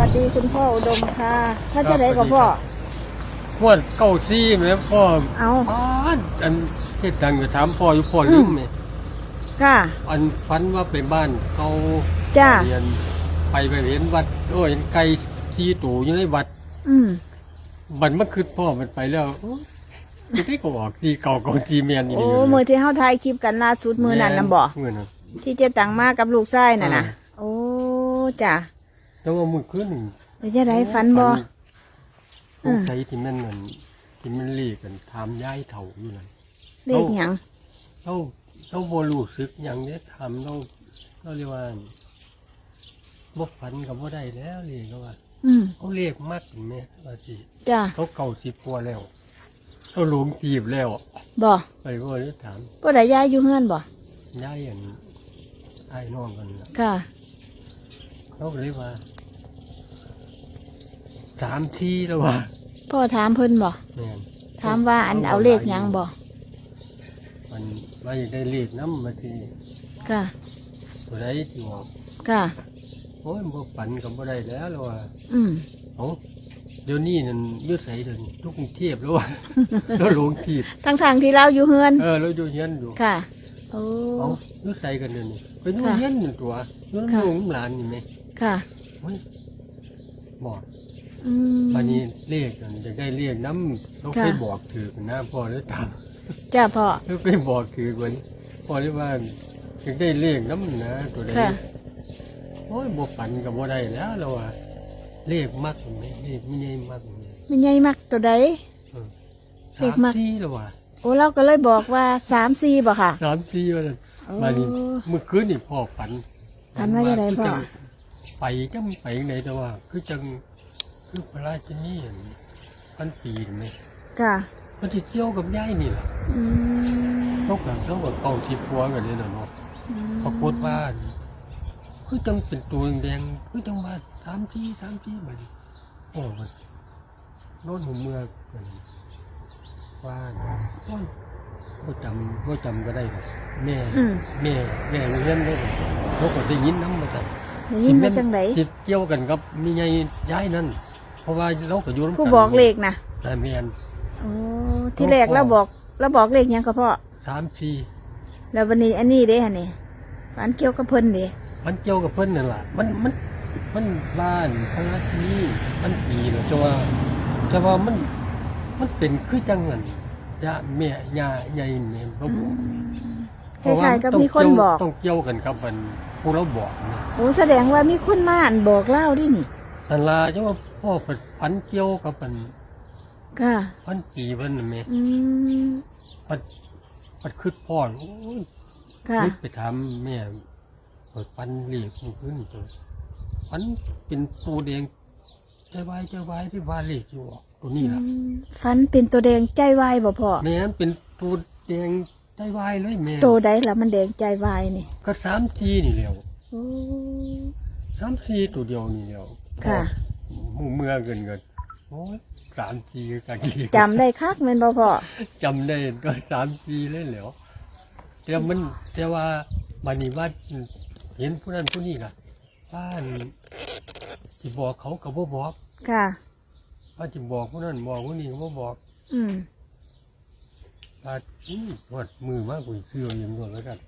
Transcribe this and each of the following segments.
วัสดีคุณพ่ออุดมค่ะว่าจะได้กับพ่อพวดเก้าซี่แม่พ่อเอาป้านอันเจ็ดดังจะถามพ่ออยู่พ่อลืมไหมค่ะ อันฝันว่าไปบ้านเขาจ้าเรียนไปไปเห็นวัดโอ้ยเห็นไก่ขี่ตู่อยู่ในวัด อืมบันเมื่อคืนพ่อมันไปแล้วโอ้ยจะได้ก็บอกจีเก่าเก่าจีเมียนอีโอ้นี่มือที่เฮาถ่ายคลิปกันล่าสุดมือนั่นนำบ่มือนั้นที่เจ๊ตังมากับลูกชายน่ะนะอ่าโอ้จ้า แล้วว่ามือคืนหนึ่งเดี๋ยวจะได้ฝันบ่สงสัยที่มันนั่นที่มันเรียกกันทำย้ายเถ่าอยู่นั่นเลขหยังเราเราโบรู้สึกอย่างเนี้ยทำเราเราเรียกว่าบ่ฝันกับบ่ได้แล้วเรียกว่าอืมเขาเรียกมากแม่ว่าสิจ้าเขาเก่าสิบปัวาแล้วเขาหลงจีบแล้วบ่ไปว่าเลยถามบ่ได้ย้ายอยู่เฮือนบ่ย้ายอันไอ้น้องกันล่ะค่ะ เขาก็เลยว่าสามทีแล้วว่าพ่อถามเพิ่นบ่แม่นถามว่าอันเอาเลขหยังบ่มันว่าอยากได้เลขน้ำมาทีค่ะตัวใดที่บอกค่ะโอ้ยบ่ฝันกับบ่ได้แล้วแล้วว่าอืมเอ้าเดี๋ยวนี้นั่นอยุดใส่เดี๋ยวนี้ทุกกรุงเทพแล้วว่ะแล้วหลงทีบทั้งทางๆที่เราอยู่เฮือน เออเราอยู่เฮียนอยู่ ค่ะ โอ้ เอ้าอยุดใส่กันเดี๋ยวนี้ไปอยู่ค่ะเฮียนหนึ่งตัวอยุ่นค่ะลงหลานนี่ไหม ค่ะเฮ้ยบอกอืมวันนี้เลขนั่นจะได้เลขน้ำเราค่ะไปบอกถือกันนะพ่อได้ตามจ้าพ่อเราไปบอกถือกันพ่อได้ว่าจะได้เลขน้ำนะตัวใดค่ะ โอ้ยบ่ฝันกับบ่ได้แล้วเราว่าเลขมักไหมเลขไม่ใช่มักไหมมันใหญ่มักตัวใด เออเลขมักสามที่แล้วว่ะโอ้เราก็เลยบอกว่าสามสี่บ่ค่ะ สามที่ว่าซั่น โอ้ มานี่เมื่อคืนนี่พ่อฝันฝันว่าจะได้พ่อคืจัง ไปจังไปไหนแต่ว่า คือจังคือพระราชนีอั่นพันปีนี่ไหมค่ะมันจะเกี่ยวกับย่ายนี่แหละอืมเขากับเขากับเก่าที่พัวกันนี่แหละเนาะปรากฏว่าคือจังเป็นตัวแดงๆคือจังว่าสามที่สามที่มันโอ้มันโน่นหัวเมืองมันว่าโอ้ยก็จำก็จำก็ได้หรอกแม่ อืม แม่แม่เลี้ยงได้เลยเขาก็ได้ยินน้ำมาจากได้ ยินมาจังไดที่เกี่ยวกันกับมีไงย้ายนั่น เพราะว่าเราก็อยู่นำผู้บอกเลขนะแต่เมียนโอ้ที่แรกเราบอกเราบอกเลขหยังก็พ่อสามสี่แล้ววันนี้อันนี้เด้ฮะนี่ฝันเกี่ยวกับเพิ่นเด้มันเกี่ยวกับเพิ่นนั่นแหละมันมันมันบ้านพระราชนีมันปีเนาะจะว่าจะว่ามันมันเป็นคือจังเงินยาแม่ยาใหญ่แม่เขาบ อกคล้ายๆกับมีคนบอก ต้องเกี่ยวกันกับมันผู้เราบอกนะโอ้แสดงว่ามีคนมาอ่านบอกเล่าดินี่ นั่นล่ะจะว่าพ่อเปิดพันเกี่ยวกับมันค่ะพันปีเพิ่นน่ะแม่อืมพันพันคือพ่อโอ้ยค่ะ นึกไปถามแม่เปิดปันเหล็กมันขึ้นตัวปันเป็นปูแดงใจวายใจวายที่ว่าเหล็กอยู่ออกตัวนี้ล่ะอืมฝันเป็นตัวแดงใจวายบ่พ่อ แม่นเป็นปูแดง ใจวายเลยแม่โตใดล่ะมันแดงใจวายนี่ก็สามทีนี่เดียวโอ้สามทีตัวเดียวนี่เดียวค่ะหมู่เมื่อเกินเกินโอ้ยสามทีกันอีกจำได้คักแม่นบ่พ่อจำได้ก็สามทีเลยเหลียวแต่มันแต่ว่าบันนี้ว่าเห็นผู้นั้นผู้นี้ล่ะบ้านที่บอกเขากับบ่บอกค่ะว่าจะบอกผู้นั้นบอกผู้นี้ก็บ่บอก อืม ว่าอื้อวัดมือมากกว่าเชื่ออย่างนู้นแล้วกัน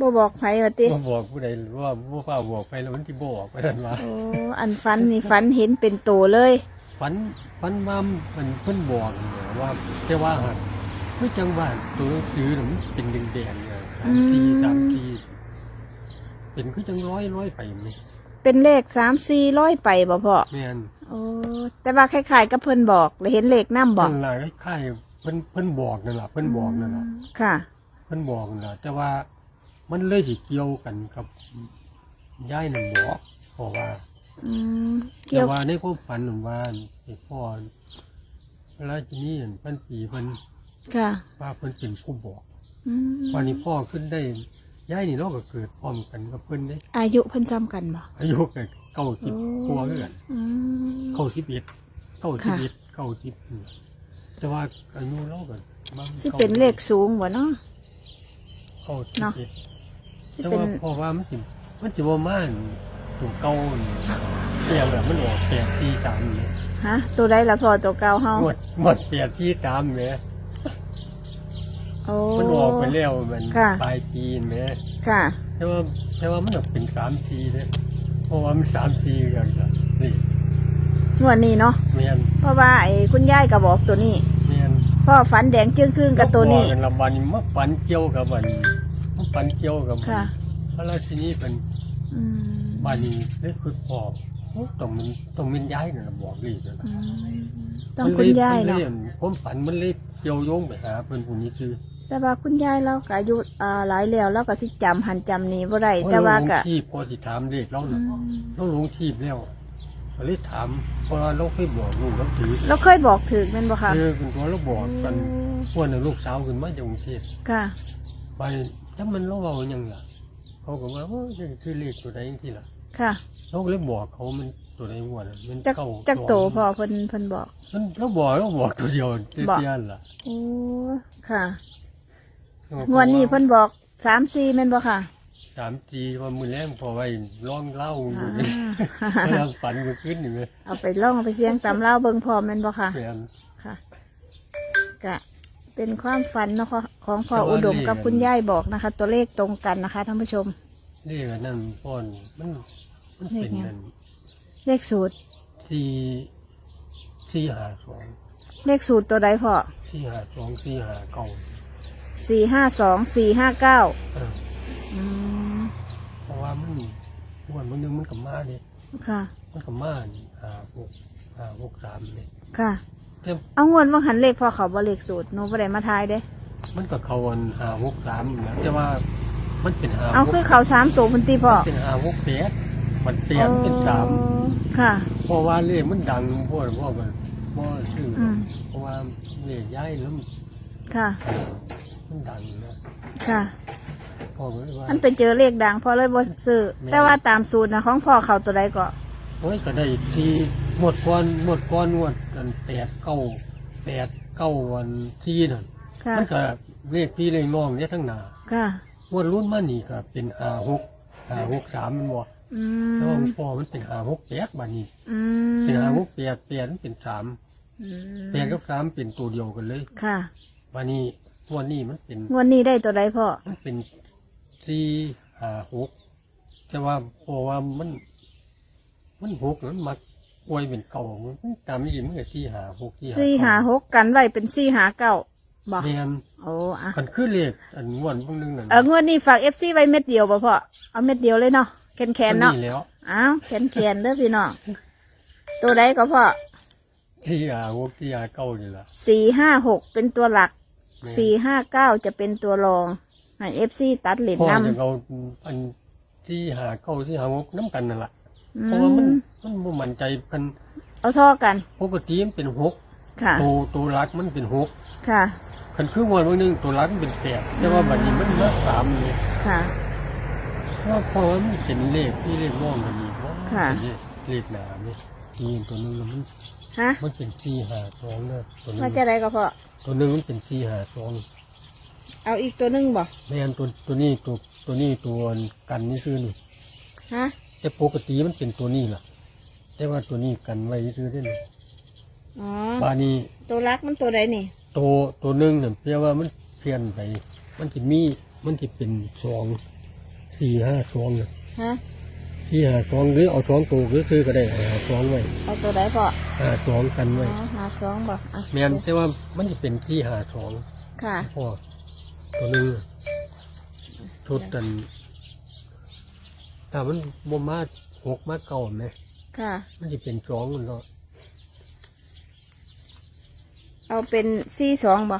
บ่บอกไผว่าติบ่บอกผู้ใดว่าบ่ฟ้าบอกไปแล้วมันที่บอกไปนั่นว่าโอ้อันฝันนี่ฝันเห็นเป็นโตเลย ฝันฝันว่ามันเพิ่นบอกเนี่ยว่าแต่ว่าหันคือจังหวะตัวหนังสือน่ะมันเป็นแดงๆเนี่ยสามทีสามทีเป็นคือจังร้อยร้อยไปไหมเป็นเลขสามสี่ร้อยไปบ่พ่อแม่นโอ้แต่ว่าคล้ายๆกับเพิ่นบอกแล้วเห็นเลขน้ำบอก นั่นล่ะคล้ายๆ เพิ่นเพิ่นบอกนั่นล่ะเพิ่นบอกนั่นล่ะค่ะ เพิ่นบอกนั่นล่ะแต่ว่ามันเลยสิเกี่ยวกันกับย้ายนั่นบอกเพราะว่าอืมแต่เกี่ยวว่าในความฝันนั่นว่าไอ้พ่อเวลาที่นี่นั่นเพิ่นปีเพิ่นค่ะว่าเพิ่นเป็นผู้บอกอืมวันนี้พ่อขึ้นได้ย้ายนี่เราก็เกิดพร้อมกันกับเพิ่นได้ อายุเพิ่นซ้ำกันบ่ อายุก็เก้าสิบกว่าเกือนอืม เก้าสิบเอ็ดเก้าสิบค่ะเอ็ดเก้าสิบ แต่ว่าอายุเราก็บางสิเป็นเลขสูงบ่เนาะเก้าสิบเนาะเอ็ดสิแต่เป็นว่าพ่อว่ามันสิมันจะว่าม่านตัวเก่านี่เปลี่ยนแบบมันออกแปดที่สามเนี่ยฮะ ตัวใดละพ่อตัวเก่าเฮาหมดหมดแปดที่สามเนี่ยโอ้ มันออกไปแล้วมันค่ะ ปลายปีเนี่ยค่ะ แต่ว่าแต่ว่ามันออกเป็นสามทีเนี่ยเพราะว่ามันสามทีกันละนี่งวดนี้เนาะเมียนเพราะว่าไอ้คุณยายก็บอกตัวนี้เมียน พ่อฝันแดงจึ้งครึ่งกับตัวนี้กันละวันมาปันเกี่ยวกับมันมาปันเกี่ยวกับมันค่ะ พระราชินีเป็นอืมบานีเล็กคือปอบโอ้ต้องมันต้องมันย้ายนั่นน่ะบอกเลยนะอืมต้องคุณยายเนาะผมฝันมันเลยเกี่ยวโยงไปหาเพิ่นผู้นี้คือแต่ว่าคุณยายเราก็อายุอ่าหลายแล้วเราก็สิจำหันจำนี้บ่ได้โอ้ยแต่ว่าลงก็ทีบพอที่ถามเด็กเราอืน่ะมเราลงทีบแล้ว ก็เลยถามเพราะว่าเราเคยบอกลูกเราถือเราเคยบอกถึกแม่นบ่คะเออเป็นตัวเราบอกกันพวกนั้นลูกสาวขึ้นมาจากกรุงเทพค่ะไปถ้ามันเราเอาหยังล่ะเขาก็ว่าโอ้ยนี่คือเลขตัวใดจังซี่ล่ะค่ะเราก็เลยบอกเขามันตัวใดงวดอะมันจักเข้าจักโตสงพอเพิ่นเพิ่นบอก มันเราบอกเราบอกตัวเดียวเตี้บอกยๆล่ะโอ้ค่ะงวดนี้เพิ่นบอก3-4แม่นบ่ค่ะ สามจีว่ามือแรงพอไว้ร้องเล่าอยู่อ่ากำลังฝันก็ขึ้นอยู่เลยเอาไปล่องเอาไปเสียงตำเล่าเบิ่งพร้อมแม่นบ่ค่ะ แม่นค่ะกะเป็นความฝันเนาะค่ะของพ่ออุดมกับคุณยายบอกนะคะ ตัวเลขตรงกันนะคะท่านผู้ชมเรียกอันนั่นป้อนมันมันเป็นเลขไงนั่นเลขสูตรสี่สี่หาสองเลขสูตรตัวใดพ่อสี่หาสองสี่หาเก้าสี่ห้าสองสี่ห้าเก้าเอออืมเพ ราะว่ามันม้วนมันนึงมันกับมาเนี่ยค่ะ มันกับมานี่หาหกหาหกสามเนี่ยค่ะแต่เอางวนว่าหันเลขพ่อเขาบ่เลขสูตรหนูบ่ได้มาทายเด้ มันกับเขาอันหาหกสามนะแต่ว่ามันเป็นหาเอาหกคือเขาสามตัวพุ่นตีพ่อเป็นหาหกแปดมันเปลี่ยนเป็นสามอ๋อค่ะ เพราะว่าเลขมันดังพวกพวกมันพวกชื่อออืมเพราะว่าเลขย้ายแล้วมันค่ะ มันดังนะค่ะ พ่อก็เลยว่ามันไปเจอเลขดังพ่อเลยบ่ซื้อแม่นแต่ว่าตามสูตรนะของพ่อเขาตัวใดก็โอ้ยก็ได้ทีหมดก้อนหมดก้อนงวดกันแปดเก้าแปดเก้าวันที่นั่นค่ะมันก็เลขพี่เลขน้องเนี่ยทั้งหนาค่ะงวดรุ่นมานี่ก็เป็นหาหกหาหกสามมันบ่อืแล้วามพ่อมันเป็นหาหกแปดบานี้อืเป็นหาหมกแปดแปดมันเป็นสามอืมแปดกับสามเป็นตัวเดียวกันเลยค่ะบานี้งวดนี้มันเป็นงวดนี้ได้ตัวใดพ่อมันเป็น สี่หาหกแต่ว่าเพราะว่ามัน มันหกมันมักป่วยเป็นเก่ามันตามไม่ยินมันก็ที่หาหกที่หาสี่หาหกกันไว้เป็นสี่หาเก้าบอกแมนโอ้อะกันคือเลขอันงวนพวกนึงนั่นเอองวดนี้ฝากเอฟซีไว้เม็ดเดียวบ่พ่อเอาเม็ดเดียวเลยเนาะแขนแขนๆเนาะแล้วอ้าวแขนแขนๆเด้อพี่น้องตัวใดก็พ่อที่หาหกที่หาเก้านี่ล่ะสี่ห้าหกเป็นตัวหลักแม่นสี่ห้าเก้าจะเป็นตัวรอง ให้เอฟซีตัดเหรียญพ่อนำจะเอาอันที่หาเก้าที่หาหกน้ำกันนั่นแหละอืเพราะว่ามันมมันบ่มั่นใจกันเอาท่อกัน ปกติมันเป็นหกค่ะ ตัวตัวรักมันเป็นหกค่ะ คันคืองวนพวกนึงตัวรักมันเป็นแปดแต่ว่าบัดนี้มันมาสามเลยค่ะ เพราะเพราะว่ามันเป็นเลขที่เลขร่องกันนี่เพราะค่ะ เป็นเลขเลขหนานี่ทีตัวหนึงน่ะมันฮะมันเป็นสี่หาสองนะตัวหนึมางจะไรก็พ่อตัวหนึงมันเป็นสี่หาสอง เอาอีกตัวหนึงบ่แม่นตัวตัวนี้ตัวตัวนี้ตัวกันนี่คือนี่ฮะแต่ปกติมันเป็นตัวนี้ล่ะ แต่ว่าตัวนี้กันไว้คือได้นี่อ๋อบานี้ตัวรักมันตัวใดนี่ตัวตัวหนึงเนี่ยแปลว่ามันเพี้ยนไป มันจะมีมันจะเป็นสองสี่ห้าสองเนี่ยฮะสี่ห้าสองหรือเอาสองตัวก็คือก็ได้เอาหาสองไว้เอาตัวใดพ่อหาสองกันอ๋ไว้อหาสองบ่อะแม่นแต่ว่ามันจะเป็นที่หาสองค่ะ พ่อ ตัวหนึงอะชุดกันถ้ามันบ่มาหกมาเก่าไหมค่ะ มันจะเป็นสองมันเนาะเอาเป็นสี่สองบ่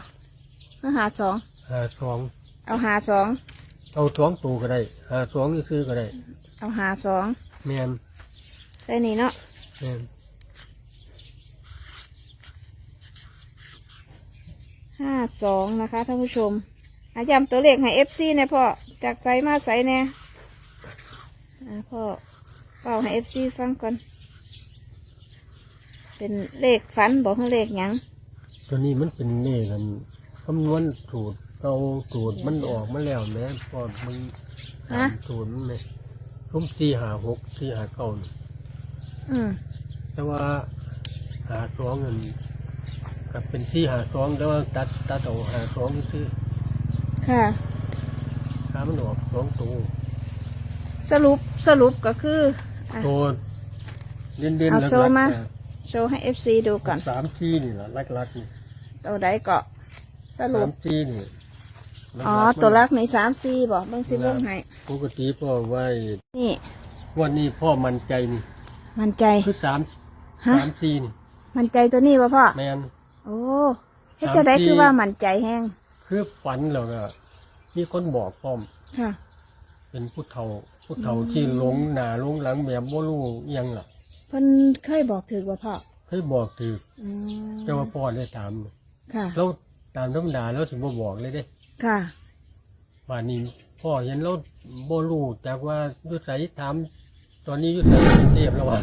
ก็หาสองหาสองเอาหาสองเอาสองตัวก็ได้หาสองนี่คือก็ได้ เอาหาสองแม่นใส่นี่เนาะแม่นห้าสองนะคะท่านผู้ชม อาย้ำตัวเลขให้เอฟซีเนี่ยพ่อ จากไซมาไซเนี่ยอ่าพ่อเป่าให้เอฟซีฟังก่อน เป็นเลขฝันบอกให้เลขหยังตัวนี้มันเป็นนี่กันคำนวณสูตรเอาสูตรมันออกมาแล้วแม่พอมึงถามสูตรมันไหมรุ่มที่หาหกที่หาเก้านี่ออืมแต่ว่าหาสองเงินกับเป็นที่หาสองแต่ว่าตัดตัดเอาหาสองคือ ค่ะถ้ามันออกสองตัวสรุปสรุปก็คือ อะ ตัวเด่นเด่นเอาหลักโชว์มาๆน่ะโชว์ให้เอฟซีดูก่อนสามที่นี่แหละลักลักๆนี่ตัวใดเกาะสรุสาปมที่นี่อ๋อลักๆตัวลักในสามสี่บอกเบิ่งสินะเบิ่งให้ปกติพ่อไว้นี่วันนี้พ่อมั่นใจนี่มันใจ คือสามฮะ สามที่นี่มันใจตัวนี้ป่ะพ่อ แมน โอ้เฮ็ดจะได้สามสี่คือว่ามันใจแห้ง คือฝันแล้วก็มีคนบอกพร้อม ค่ะ เป็นผู้เฒ่าผู้เฒ่าที่หลงหน้าหลงหลังแบบบ่รู้อิหยังล่ะเพิ่นเคยบอกถือว่าพ่อเคยบอกถืออืมแต่ว่าพ่อได้ถามค่ะ แล้วตามธรรมดาแล้วถึงบ่บอกเลยเด้ค่ะ ป่านนี้พ่อเห็นแล้วบ่รู้จากว่าอยู่ไสถาม ตอนนี้อยู่ไสกรุงเทพแล้วว่า